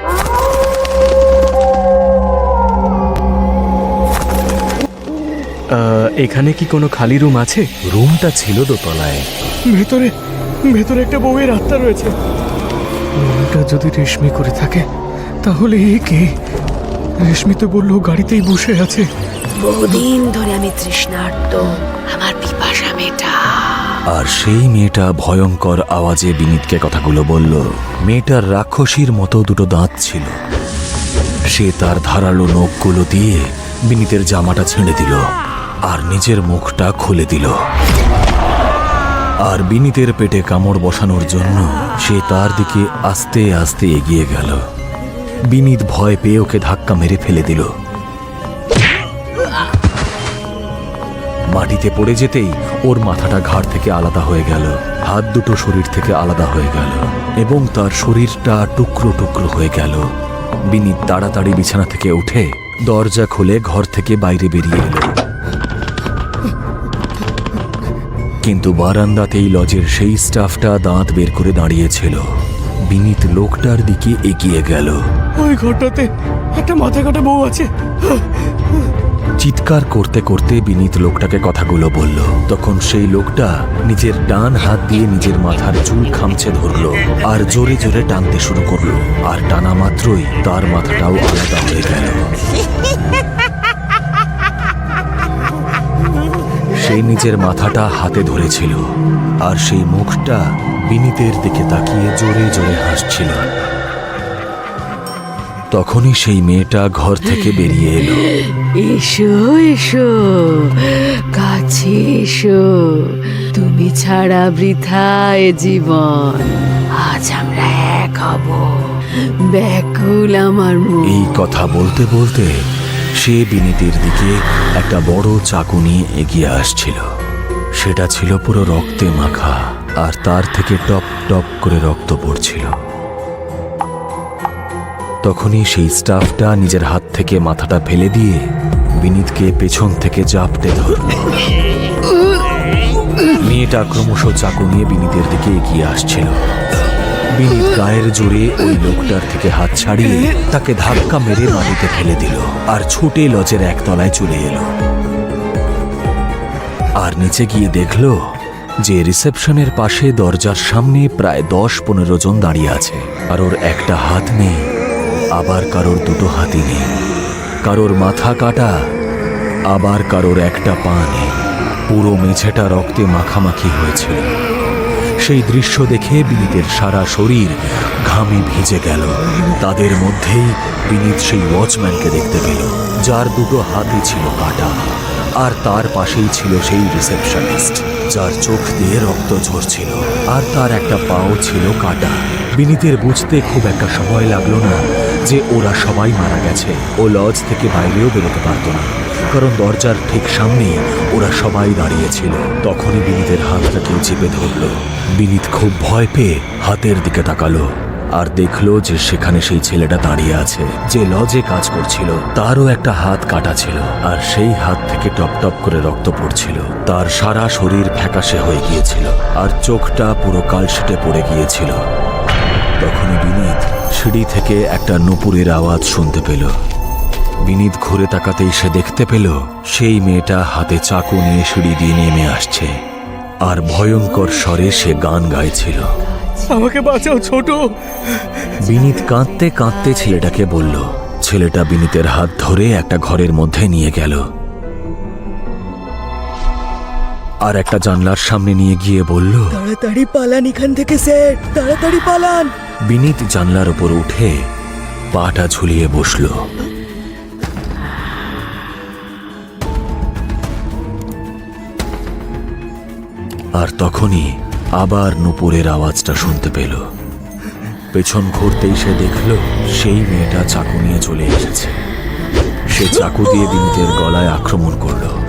আহ, এখানে কি কোনো খালি রুম আছে? রুমটা ছিল দোতলায়। ভেতরে ভেতরে একটা বউয়ের আত্মা রয়েছে। রুমটা যদি রেশমি করে থাকে তাহলে এ কে? রেশমি তো বলল গাড়িতেই বসে আছে। বহুদিন ধরে আমি তৃষ্ণার্ত। আমার পিপাসা মেটা আর সেই মেয়েটা ভয়ঙ্কর আওয়াজে বিনীতকে কথাগুলো বলল, মেয়েটার রাক্ষসীর মতো দুটো দাঁত ছিল। সে তার ধারালো নখগুলো দিয়ে বিনীতের জামাটা ছেড়ে দিল আর নিজের মুখটা খুলে দিল। আর বিনীতের পেটে কামড় বসানোর জন্য সে তার দিকে আস্তে আস্তে এগিয়ে গেল। বিনীত ভয় পেয়ে ওকে ধাক্কা মেরে ফেলে দিল। মাটিতে পড়ে যেতেই ওর মাথাটা ঘাড় থেকে আলাদা হয়ে গেল, হাত দুটো শরীর থেকে আলাদা হয়ে গেল, এবং তার শরীরটা টুকরো টুকরো হয়ে গেল। বিনীত তাড়াতাড়ি বিছানা থেকে উঠে দরজা খুলে ঘর থেকে বাইরে বেরিয়ে এলো। কিন্তু বারান্দাতেই লজের সেই স্টাফটা দাঁত বের করে দাঁড়িয়েছিল। বিনীত লোকটার দিকে এগিয়ে গেল। ওই ঘরটাতে একটা মাথা কাটা বউ আছে। চিৎকার করতে করতে বিনীত লোকটাকে কথাগুলো বলল। তখন সেই লোকটা নিজের ডান হাত দিয়ে নিজের মাথার চুল খামছে ধরলো আর জোরে জোরে টানতে শুরু করল। আর টানা মাত্রই তার মাথাটাও আলাদা হয়ে গেল। সেই নিজের মাথাটা হাতে ধরেছিল আর সেই মুখটা বিনীতের দিকে তাকিয়ে জোরে জোরে হাসছিল। তখনই সেই মেয়েটা ঘর থেকে বেরিয়ে এলো। এসো এসো কাছে এসো। তুমি ছাড়া বৃথায় জীবন আজ আমরা এক হব। ব্যাকুল আমার এই কথা বলতে বলতে সে বিনীতের দিকে একটা বড় চাকু নিয়ে এগিয়ে আসছিল। সেটা ছিল পুরো রক্তে মাখা আর তার থেকে টপ টপ করে রক্ত পড়ছিল। তখনই সেই স্টাফটা নিজের হাত থেকে মাথাটা ফেলে দিয়ে বিনীতকে পেছন থেকে জাপটে ধরল। মেয়েটা ক্রমশ চাকু নিয়ে বিনীতের দিকে এগিয়ে আসছিল। বিনীত গায়ের জোরে ওই লোকটার থেকে হাত ছাড়িয়ে তাকে ধাক্কা মেরে মাটিতে ফেলে দিল আর ছুটে লজের একতলায় চলে এলো। আর নিচে গিয়ে দেখল যে রিসেপশনের পাশে দরজার সামনে প্রায় দশ পনেরো জন দাঁড়িয়ে আছে আর ওর একটা হাত নেই। আবার কারোর দুটো হাতি নেই। কারোর মাথা কাটা, আবার কারোর একটা পা নেই। পুরো মেঝেটা রক্তে মাখামাখি হয়েছিল। সেই দৃশ্য দেখে বিনীতের সারা শরীর ঘামে ভিজে গেল। তাদের মধ্যেই বিনীত সেই ওয়াচম্যানকে দেখতে পেল, যার দুটো হাতই ছিল কাটা, আর তার পাশেই ছিল সেই রিসেপশনিস্ট, যার চোখ দিয়ে রক্ত ঝরছিল, আর তার একটা পাও ছিল কাটা। বিনীতের বুঝতে খুব একটা সময় লাগল না। যে ওরা সবাই মারা গেছে। ও লজ থেকে বাইরেও বেরোতে পারতো না। কারণ দরজার ঠিক সামনেই ওরা সবাই দাঁড়িয়েছিল তখনই বিনীতের হাতটা কেউ চেপে ধরল। বিনীত খুব ভয় পেয়ে হাতের দিকে তাকালো আর দেখল যে সেখানে সেই ছেলেটা দাঁড়িয়ে আছে। যে লজে কাজ করছিল, তারও একটা হাত কাটা ছিল আর সেই হাত থেকে টপ টপ করে রক্ত পড়ছিল। তার সারা শরীর ফ্যাকাশে হয়ে গিয়েছিল আর চোখটা পুরো কালশিটে পড়ে গিয়েছিল। তখনই বিনীত সিঁড়ি থেকে একটা নুপুরের আওয়াজ শুনতে পেল। বিনীত ঘুরে তাকাতেই সে দেখতে পেল সেই মেয়েটা হাতে চাকু নিয়ে সিঁড়ি দিয়ে নেমে আসছে। আর ভয়ঙ্কর স্বরে সে গান গাইছিল। আমাকে বাঁচাও ছোট। বিনীত কাঁদতে কাঁদতে ছেলেটাকে বলল। ছেলেটা বিনীতের হাত ধরে একটা ঘরের মধ্যে নিয়ে গেল। আর একটা জানলার সামনে নিয়ে গিয়ে বলল তাড়াতাড়ি পালান এখান থেকে স্যার। তাড়াতাড়ি পালান। বিনীত জানলার উপর উঠে পাটা ঝুলিয়ে বসল। আর তখনই আবার নুপুরের আওয়াজটা শুনতে পেল। পেছন ঘুরতেই সে দেখল সেই মেয়েটা চাকু নিয়ে চলে এসেছে। সে চাকু দিয়ে বিনীতের গলায় আক্রমণ করল।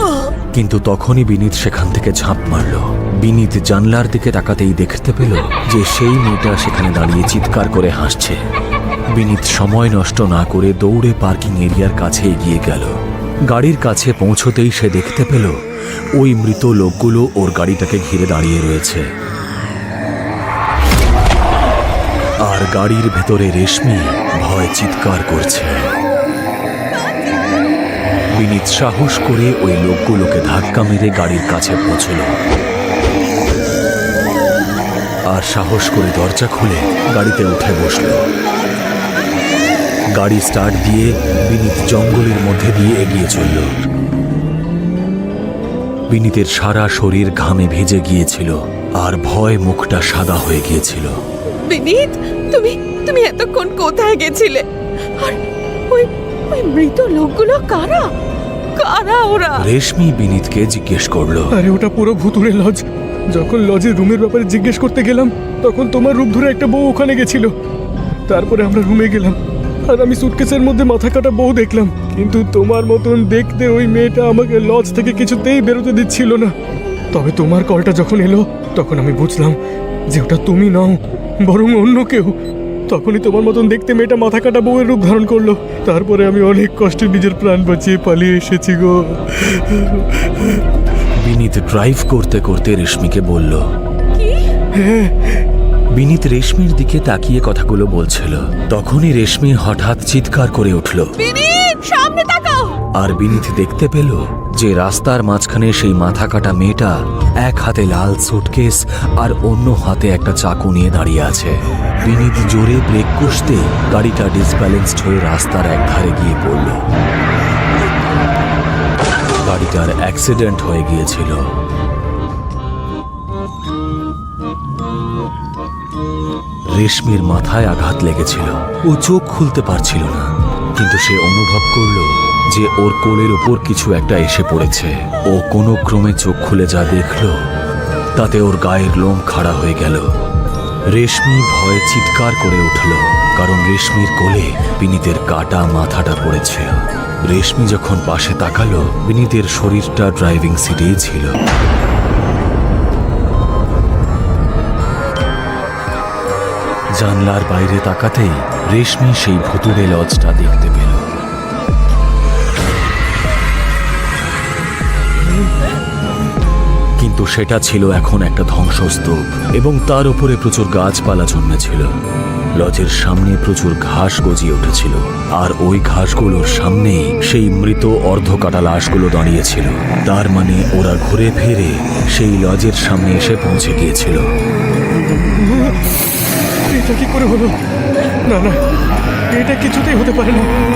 কিন্তু তখনই বিনীত সেখান থেকে ঝাঁপ মারল। বিনীত জানলার দিকে তাকাতেই দেখতে পেল যে সেই মেয়েটা সেখানে দাঁড়িয়ে চিৎকার করে হাসছে। বিনীত সময় নষ্ট না করে দৌড়ে পার্কিং এরিয়ার কাছে এগিয়ে গেল। গাড়ির কাছে পৌঁছতেই সে দেখতে পেল ওই মৃত লোকগুলো ওর গাড়িটাকে ঘিরে দাঁড়িয়ে রয়েছে। আর গাড়ির ভেতরে রেশমি ভয় চিৎকার করছে। বিনীত সাহস করে ওই লোকগুলোকে ধাক্কা মেরে গাড়ির কাছে পৌঁছল। আর সাহস করে দরজা খুলে গাড়িতে উঠে বসল। গাড়ি স্টার্ট দিয়ে বিনীত জঙ্গলের মধ্যে দিয়ে এগিয়ে চলল। বিনীতের সারা শরীর ঘামে ভিজে গিয়েছিল আর ভয় মুখটা সাদা হয়ে গিয়েছিল। বিনীত, তুমি তুমি এতক্ষণ কোথায় গেছিলে? ওই মৃত লোকগুলো কারা? কারা ওরা? রেশমি বিনীতকে জিজ্ঞেস করল। আরে ওটা পুরো ভুতুড়ে লজ। যখন লজের রুমের ব্যাপারে জিজ্ঞেস করতে গেলাম তখন তোমার রূপ ধরে একটা বউ ওখানে গেছিল। তারপরে আমরা রুমে গেলাম আর আমি সুটকেসের মধ্যে মাথা কাটা বউ দেখলাম। কিন্তু তোমার মতন দেখতে ওই মেয়েটা আমাকে লজ থেকে কিছুতেই বেরোতে দিচ্ছিল না। তবে তোমার কলটা যখন এলো তখন আমি বুঝলাম যে ওটা তুমি নও বরং অন্য কেউ। তখনই তোমার মতন দেখতে মেয়েটা মাথা কাটা বউয়ের রূপ ধারণ করল। তারপরে আমি অনেক কষ্টে নিজের প্রাণ বাঁচিয়ে পালিয়ে এসেছি গো। বিনীত ড্রাইভ করতে করতে রেশমিকে বলল বিনীত রেশমির দিকে তাকিয়ে কথাগুলো বলছিল। তখনই রেশমি হঠাৎ চিৎকার করে উঠল বিনীত আর বিনীত দেখতে পেল যে রাস্তার মাঝখানে সেই মাথা কাটা মেয়েটা এক হাতে লাল সুটকেস আর অন্য হাতে একটা চাকু নিয়ে দাঁড়িয়ে আছে। বিনীত জোরে ব্রেক কষতে গাড়িটা ডিসব্যালেন্সড হয়ে রাস্তার এক ধারে গিয়ে পড়ল। গাড়িটার অ্যাক্সিডেন্ট হয়ে গিয়েছিল। রেশমির মাথায় আঘাত লেগেছিল। ও চোখ খুলতে পারছিল না, কিন্তু সে অনুভব করল যে ওর কোলের উপর কিছু একটা এসে পড়েছে। ও কোনো ক্রমে চোখ খুলে যা দেখল, তাতে ওর গায়ের লোম খাড়া হয়ে গেল। রেশমি ভয়ে চিৎকার করে উঠল, কারণ রেশমির কোলে বিনীতের কাটা মাথাটা পড়েছিল রেশমি যখন পাশে তাকালো, বিনীতের শরীরটা ড্রাইভিং সিটেই ছিল। জানলার বাইরে তাকাতেই রেশমি সেই ভুতুড়ে লজটা দেখতে কিন্তু সেটা ছিল এখন একটা ধ্বংসস্তূপ, এবং তার উপরে প্রচুর গাছপালা জন্মেছিল। লজের সামনে প্রচুর ঘাস গজিয়ে উঠেছিল, আর ওই ঘাসগুলোর সামনে সেই মৃত অর্ধকাটা লাশগুলো দাঁড়িয়েছিল। তার মানে ওরা ঘুরে ফিরে সেই লজের সামনে এসে পৌঁছে গিয়েছিল। এটা কি করে হলো? না না এটা কিছুতেই হতে পারে না।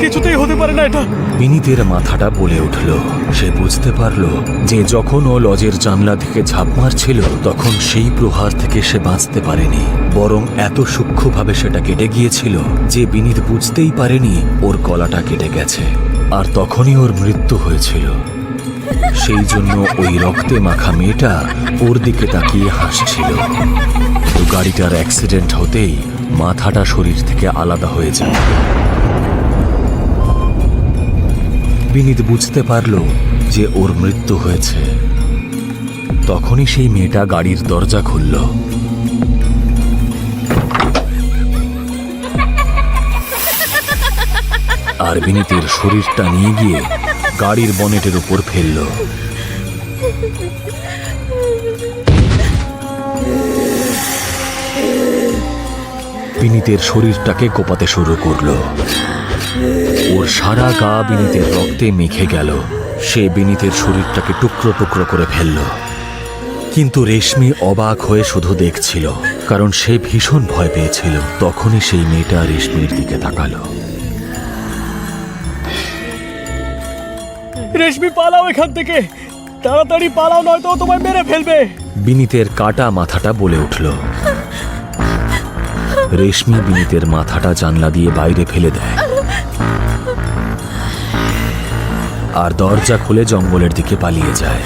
কিছুতেই হতে পারে না এটা। বিনীতের মাথাটা বলে উঠল। সে বুঝতে পারল যে যখন ও লজের জানলা থেকে ঝাঁপ মারছিল, তখন সেই প্রহার থেকে সে বাঁচতে পারেনি। বরং এত সূক্ষ্মভাবে সেটা কেটে গিয়েছিল যে বিনীত বুঝতেই পারেনি ওর গলাটা কেটে গেছে। আর তখনই ওর মৃত্যু হয়েছিল। সেই জন্য ওই রক্তে মাখা মেয়েটা ওর দিকে তাকিয়ে হাসছিল। গাড়িটার অ্যাক্সিডেন্ট হতেই মাথাটা শরীর থেকে আলাদা হয়ে যায়। বিনীত বুঝতে পারল যে ওর মৃত্যু হয়েছে। তখনই সেই মেয়েটা গাড়ির দরজা খুলল। আর বিনীতের শরীরটা নিয়ে গিয়ে গাড়ির বনেটের উপর ফেলল। বিনীতের শরীরটাকে কোপাতে শুরু করল। ওর সারা গা বিনীতের রক্তে মেখে গেল। সে বিনীতের শরীরটাকে টুকরো টুকরো করে ফেলল। কিন্তু রেশমি অবাক হয়ে শুধু দেখছিল কারণ সে ভীষণ ভয় পেয়েছিল। তখনই সেই মেয়েটা রেশমির দিকে তাকালো। রেশমি পালাও এখান থেকে। তাড়াতাড়ি পালাও নয়তো তোমায় মেরে ফেলবে। বিনীতের কাটা মাথাটা বলে উঠল। রেশমি বিনীতের মাথাটা জানলা দিয়ে বাইরে ফেলে দেয়। আর দরজা খুলে জঙ্গলের দিকে পালিয়ে যায়।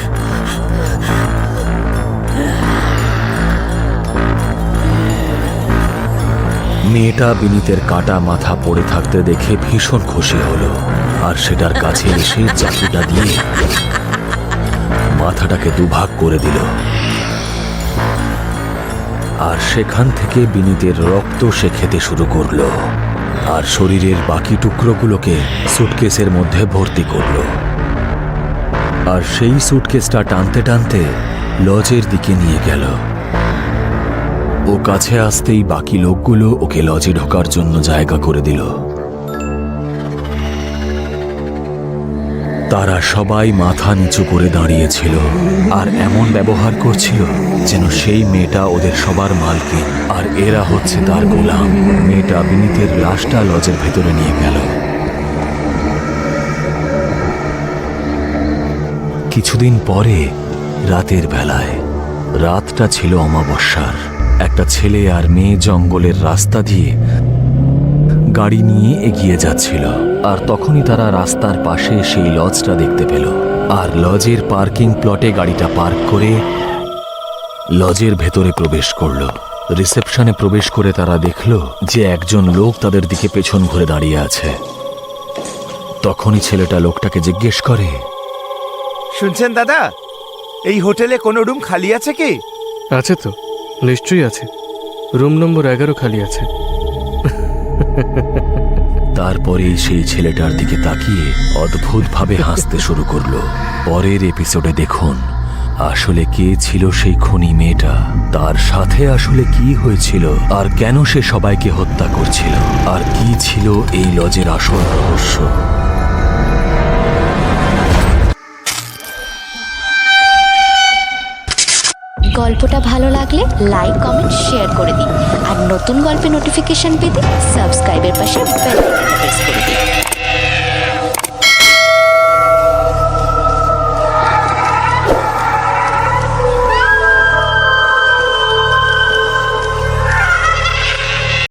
মেয়েটা বিনীতের কাটা মাথা পড়ে থাকতে দেখে ভীষণ খুশি হলো। আর সেটার কাছে এসে চাকুটা দিয়ে মাথাটাকে দুভাগ করে দিল। আর সেখান থেকে বিনীতের রক্ত সে খেতে শুরু করল। আর শরীরের বাকি টুকরোগুলোকে সুটকেসের মধ্যে ভর্তি করল। আর সেই সুটকেসটা টানতে টানতে লজের দিকে নিয়ে গেল। ও কাছে আসতেই বাকি লোকগুলো ওকে লজে ঢোকার জন্য জায়গা করে দিল। তারা সবাই মাথা নিচু করে দাঁড়িয়েছিল আর এমন ব্যবহার করছিল যেন সেই মেয়েটা ওদের সবার মালকিন আর এরা হচ্ছে তার গোলাম। মেয়েটা বিনীতের লাশটা লজের ভেতরে নিয়ে গেল। কিছুদিন পরে, রাতের বেলায়, রাতটা ছিল অমাবস্যার। একটা ছেলে আর মেয়ে জঙ্গলের রাস্তা দিয়ে গাড়ি নিয়ে এগিয়ে যাচ্ছিল। আর তখনই তারা রাস্তার পাশে সেই লজটা দেখতে পেল। আর লজের পার্কিং প্লটে গাড়িটা পার্ক করে লজের ভেতরে প্রবেশ করল। রিসেপশনে প্রবেশ করে তারা দেখল যে একজন লোক তাদের দিকে পেছন ঘুরে দাঁড়িয়ে আছে। তখনই ছেলেটা লোকটাকে জিজ্ঞেস করে শুনছেন দাদা? এই হোটেলে কোনো রুম খালি আছে কি? আছে তো নিশ্চয়ই আছে। রুম নম্বর এগারো খালি আছে। তারপরেই সেই ছেলেটার দিকে তাকিয়ে অদ্ভুতভাবে হাসতে শুরু করল। পরের এপিসোডে দেখুন, আসলে কে ছিল সেই খুনি মেয়েটা, তার সাথে আসলে কি হয়েছিল, আর কেন সে সবাইকে হত্যা করছিল, আর কি ছিল এই লজের আসল রহস্য। গল্পটা ভালো লাগলে লাইক কমেন্ট শেয়ার করে দিন। আর নতুন গল্পের নোটিফিকেশন পেতে সাবস্ক্রাইবের পাশে বেল আইকনটা প্রেস করে দিন।